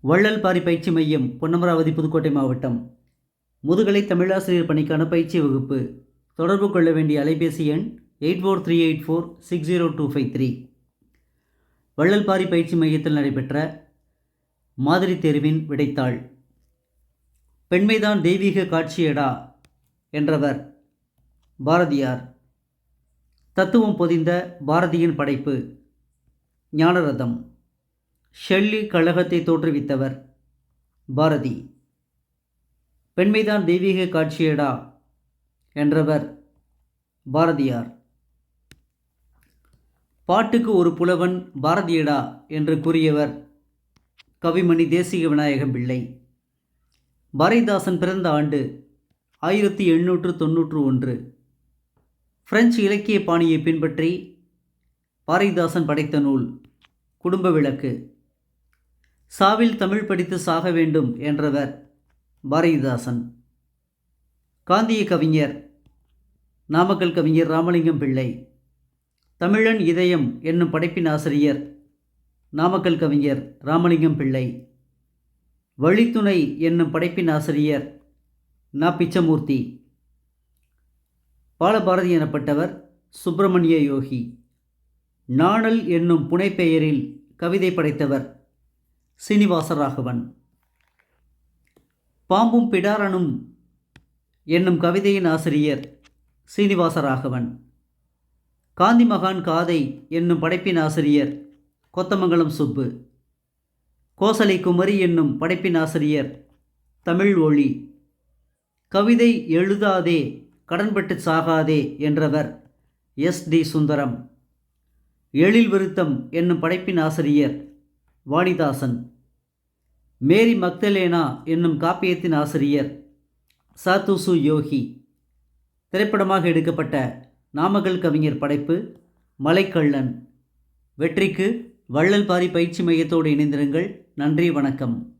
வள்ளல் பாரி பயிற்சி மையம் பொன்னமராவதி புதுக்கோட்டை மாவட்டம். முதுகலை தமிழாசிரியர் பணிக்கான பயிற்சி வகுப்பு. தொடர்பு கொள்ள வேண்டிய அலைபேசி எண் eight four three eight four six zero two five three. Vallal Pari பயிற்சி மையத்தில் நடைபெற்ற மாதிரி தேர்வின் விடைத்தாள். பெண்மைதான் தெய்வீக காட்சியடா என்றவர் பாரதியார். தத்துவம் பொதிந்த பாரதியின் படைப்பு ஞானரதம். ஷெல்லி கழகத்தை தோற்றுவித்தவர். பாரதி. பெண்மைதான் தெய்வீக காட்சியடா என்றவர் பாரதியார். பாட்டுக்கு ஒரு புலவன் பாரதியடா என்று கூறியவர் கவிமணி தேசிக விநாயகம் பிள்ளை. பாரதிதாசன் பிறந்த ஆண்டு ஆயிரத்தி எண்ணூற்று தொன்னூற்று ஒன்று. பிரெஞ்சு இலக்கிய பாணியை பின்பற்றி பாரதிதாசன் படைத்த நூல் குடும்ப விளக்கு. சாவில் தமிழ் படித்து சாக வேண்டும் என்றவர் பாரதிதாசன். காந்திய கவிஞர் நாமக்கல் கவிஞர் ராமலிங்கம் பிள்ளை தமிழன் இதயம் என்னும் படைப்பின் ஆசிரியர் நாமக்கல் கவிஞர் ராமலிங்கம் பிள்ளை வழித்துணை என்னும் படைப்பின் ஆசிரியர் நா. பிச்சமூர்த்தி பாலபாரதி எனப்பட்டவர் சுப்பிரமணிய யோகி நாணல் என்னும் புனைப்பெயரில் கவிதை படைத்தவர் சீனிவாசராகவன். பாம்பும் பிடாரனும் என்னும் கவிதையின் ஆசிரியர் சீனிவாசராகவன். காந்தி மகான் காதை என்னும் படைப்பின் ஆசிரியர் கொத்தமங்கலம் சுப்பு. கோசலை குமரி என்னும் படைப்பின் ஆசிரியர் தமிழ் ஒளி. கவிதை எழுதாதே கடன்பட்டு சாகாதே என்றவர் எஸ். டி. சுந்தரம். எழில் விருத்தம் என்னும் படைப்பின் ஆசிரியர் வாணிதாசன். மேரி மக்தலேனா என்னும் காப்பியத்தின் ஆசிரியர் சாத்துசு யோகி. திரைப்படமாக எடுக்கப்பட்ட நாமக்கல் கவிஞர் படைப்பு மலைக்கள்ளன். வெற்றிக்கு வள்ளல் பாரி பயிற்சி மையத்தோடு இணைந்திருங்கள். நன்றி வணக்கம்.